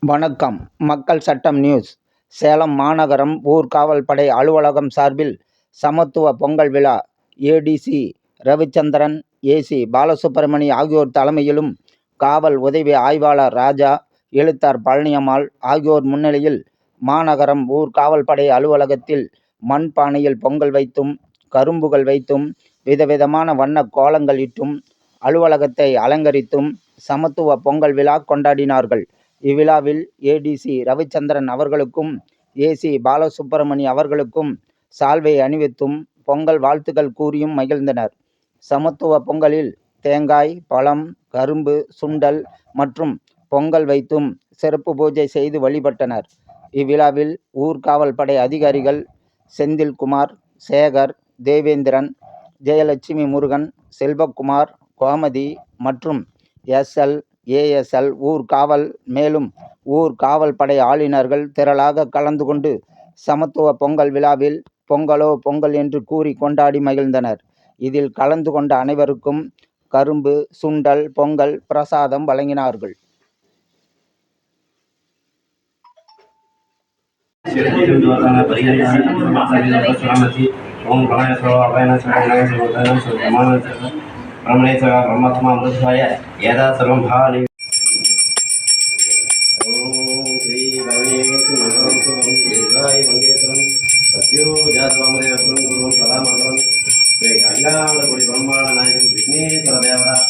வணக்கம். மக்கள் சட்டம் நியூஸ். சேலம் மாநகரம் ஊர் காவல்படை அலுவலகம் சார்பில் சமத்துவ பொங்கல் விழா. ஏடிசி ரவிச்சந்திரன் ஏசி பாலசுப்பிரமணி ஆகியோர் தலைமையிலும் காவல் உதவி ஆய்வாளர் ராஜா எழுத்தார் பழனியம்மாள் ஆகியோர் முன்னிலையில் மாநகரம் ஊர் காவல்படை அலுவலகத்தில் மண் பானையில் பொங்கல் வைத்தும் கரும்புகள் வைத்தும் விதவிதமான வண்ண கோலங்கள் இட்டும் அலுவலகத்தை அலங்கரித்தும் சமத்துவ பொங்கல் விழா கொண்டாடினார்கள். இவ்விழாவில் ஏடிசி ரவிச்சந்திரன் அவர்களுக்கும் ஏசி பாலசுப்பிரமணி அவர்களுக்கும் சால்வை அணிவித்தும் பொங்கல் வாழ்த்துக்கள் கூறியும் மகிழ்ந்தனர். சமத்துவ பொங்கலில் தேங்காய் பழம் கரும்பு சுண்டல் மற்றும் பொங்கல் வைத்தும் சிறப்பு பூஜை செய்து வழிபட்டனர். இவ்விழாவில் ஊர்காவல் படை அதிகாரிகள் செந்தில்குமார் சேகர் தேவேந்திரன் ஜெயலட்சுமி முருகன் செல்வக்குமார் கோமதி மற்றும் எஸ்எல் ஏஎஸ்எல் ஊர்காவல் மேலும் ஊர்காவல் படை ஆளுநர்கள் திரளாக கலந்து கொண்டு சமத்துவ பொங்கல் விழாவில் பொங்கலோ பொங்கல் என்று கூறி கொண்டாடி மகிழ்ந்தனர். இதில் கலந்து கொண்ட அனைவருக்கும் கரும்பு சுண்டல் பொங்கல் பிரசாதம் வழங்கினார்கள். ஓம் பிரணேஸ்வரோ அபயனேஸ்வரோ விநாயகர் பிரம்மணேஸ்வரோ பிரம்மணேஸ்வரா பிரம்மத்மா ஸ்ரீ ரமணேஷு மனோரத்துவம் தேவாய から電話が。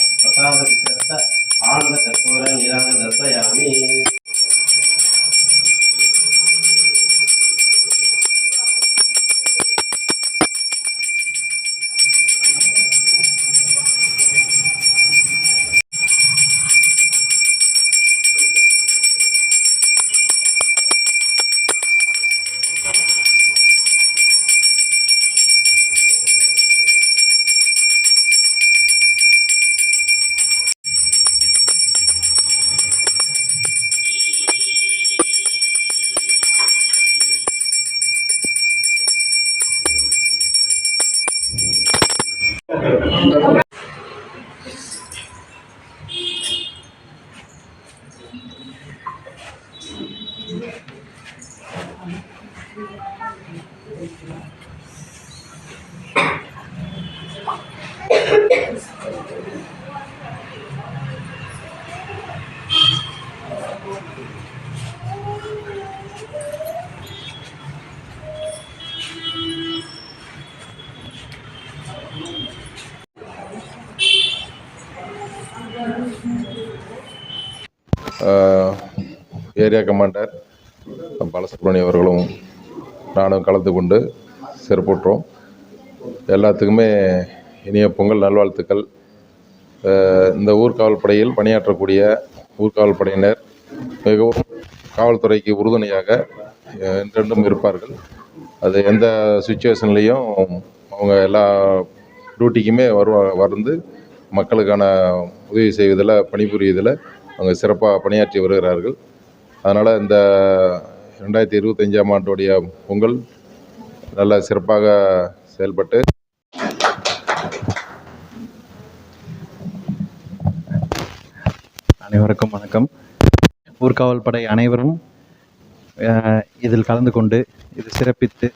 Eh, ya uh, area commander Balasubramaniam அவர்களும் நானும் கலந்து கொண்டு சிறப்புற்றோம். எல்லாத்துக்குமே இனிய பொங்கல் நல்வாழ்த்துக்கள். இந்த ஊர்காவல் படையில் பணியாற்றக்கூடிய ஊர்காவல் படையினர் மிகவும் காவல்துறைக்கு உறுதுணையாக என்றென்றும் இருப்பார்கள். அது எந்த சுச்சுவேஷன்லேயும் அவங்க எல்லா டியூட்டிக்குமே வருவா வந்து மக்களுக்கான உதவி செய்வதில் பணிபுரியதில் அவங்க சிறப்பாக பணியாற்றி வருகிறார்கள். அதனால் இந்த ரெண்டாயிரத்தி இருபத்தஞ்சாம் ஆண்டுடைய பொங்கல் நல்ல சிறப்பாக செயல்பட்டு அனைவருக்கும் வணக்கம். ஊர்காவல் படை அனைவரும் இதில் கலந்து கொண்டு இது சிறப்பித்து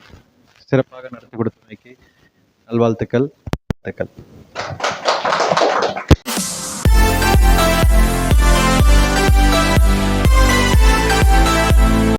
சிறப்பாக நடத்தி கொடுத்தமைக்கு நல்வாழ்த்துக்கள் வாழ்த்துக்கள்.